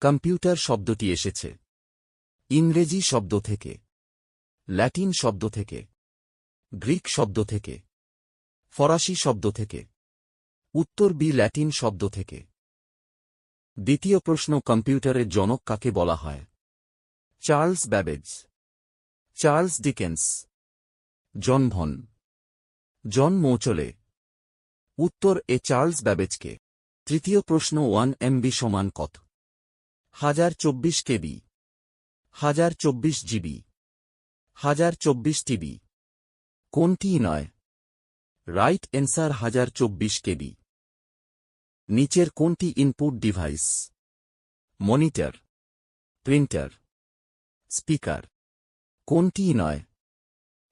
Computer শব্দটি এসেছে। ইংরেজি শব্দ থেকে। ল্যাটিন শব্দ থেকে। গ্রিক শব্দ থেকে। ফরাসি শব্দ থেকে। উত্তর বি ল্যাটিন শব্দ থেকে। দ্বিতীয় প্রশ্ন কম্পিউটারের জনক কাকে বলা হয়? Charles Babbage. Charles Dickens. John Von. John Mauchly. উত্তর এ চার্লস ব্যাবেজকে। তৃতীয় প্রশ্ন ওয়ান এমবি সমান কত? হাজার চব্বিশ কেবি। হাজার চব্বিশ জিবি। হাজার চব্বিশ টিবি। কোনটি নয়। রাইট এন্সার হাজার চব্বিশ কেবি। নিচের কোনটি input device? Monitor. Printer. Speaker. কোনটি নয়।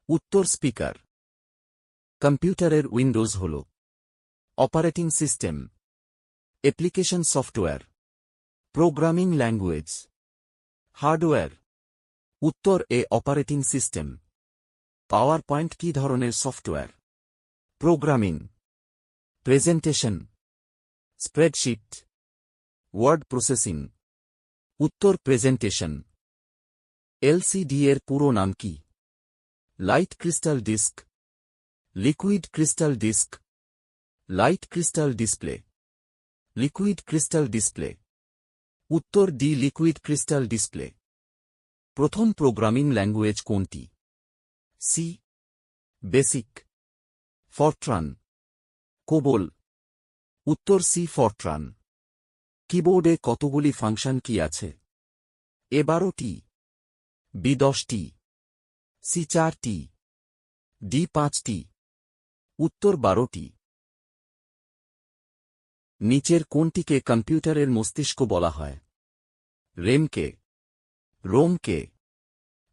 উত্তর স্পিকার। কম্পিউটারের উইন্ডোজ হল। Operating system. Application software. Programming language hardware উত্তর A operating system power point কী ধরনের software programming presentation spreadsheet word processing উত্তর প্রেজেন্টেশন এলসিডি এর পুরো নাম কি? Light crystal disc liquid crystal disc light crystal display liquid crystal display উত্তর D liquid crystal display. প্রথম প্রোগ্রামিং ল্যাঙ্গুয়েজ কোনটি? C BASIC. ফরট্রান। কোবল। উত্তর সি ফরট্রান। কিবোর্ডে কতগুলি ফাংশন কি আছে? এ বারোটি বি দশটি সি চারটি ডি পাঁচটি উত্তর বারোটি নিচের কোনটিকে কম্পিউটারের মস্তিষ্ক বলা হয়? রেমকে, রোমকে,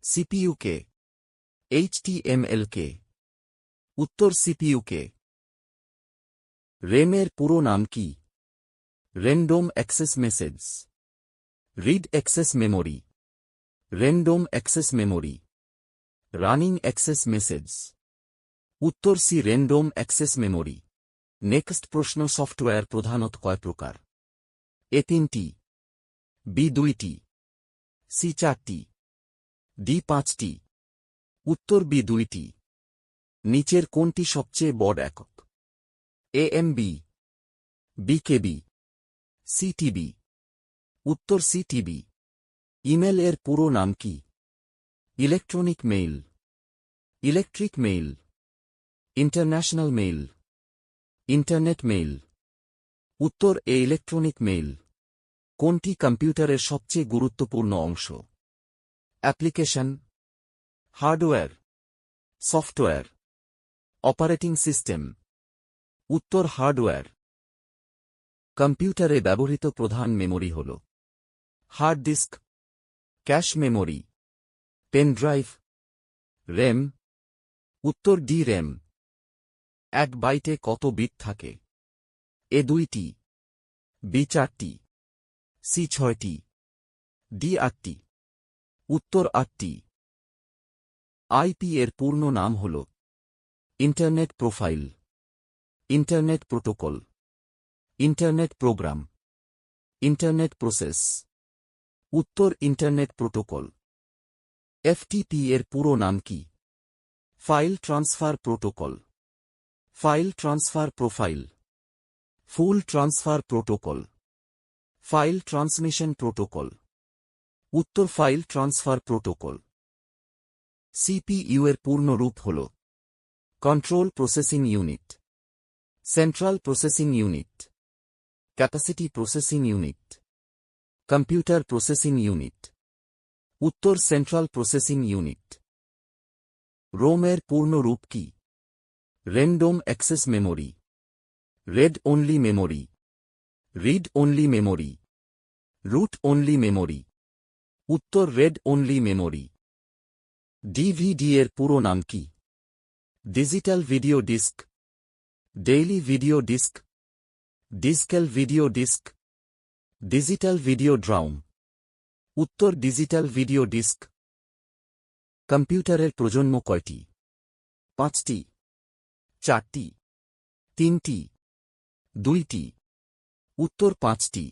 সিপিইউকে, এইচটিএমএলকে, উত্তর সিপিইউকে। রেমের পুরো নাম কি? Random access message, read access memory, random access memory, running access message, উত্তর C random access memory. Next প্রশ্ন সফটওয়্যার প্রধানত কয় প্রকার? এ তিনটি, বি দুইটি, সি চারটি, ডি পাঁচটি, উত্তর বি দুইটি। নিচের কোনটি সবচেয়ে বড় একক? এ এম বি বিকেবি সিটিবি উত্তর সিটিবি ইমেল এর পুরো নাম কি? Electronic mail, electric mail, international mail. Internet mail. উত্তর এ ইলেকট্রনিক মেইল। কোনটি কম্পিউটারের সবচেয়ে গুরুত্বপূর্ণ অংশ? Application. Hardware. Software. Operating system. উত্তর হার্ডওয়্যার। কম্পিউটারে ব্যবহৃত প্রধান মেমোরি হল hard disk, cache memory, pen drive, RAM, উত্তর ডি র্যাম। এক বাইটে কত বিট থাকে? এ দুইটি, বি চারটি, সি ছয়টি, ডি আটটি, উত্তর আটটি। আইপি এর পূর্ণ নাম হল internet profile, internet protocol, internet program, internet process, উত্তর ইন্টারনেট প্রোটোকল। এফটিপি এর পুরো নাম কি? File transfer protocol. File transfer profile full transfer protocol file transmission protocol উত্তর ফাইল ট্রান্সফার প্রোটোকল সিপিইউ এর পূর্ণ রূপ হল control processing unit central processing unit capacity processing unit computer processing unit উত্তর সেন্ট্রাল প্রসেসিং ইউনিট রোমের পূর্ণ রূপ কি? Random access memory read only memory read only memory root only memory উত্তর রেড অনলি মেমোরি ডিভিডি এর পুরো নাম কি? Digital video disk daily video disk discal video disk digital video drum উত্তর ডিজিটাল ভিডিও ডিস্ক কম্পিউটারের প্রজন্ম কয়টি? পাঁচটি। চারটি তিনটি দুইটি উত্তর পাঁচটি।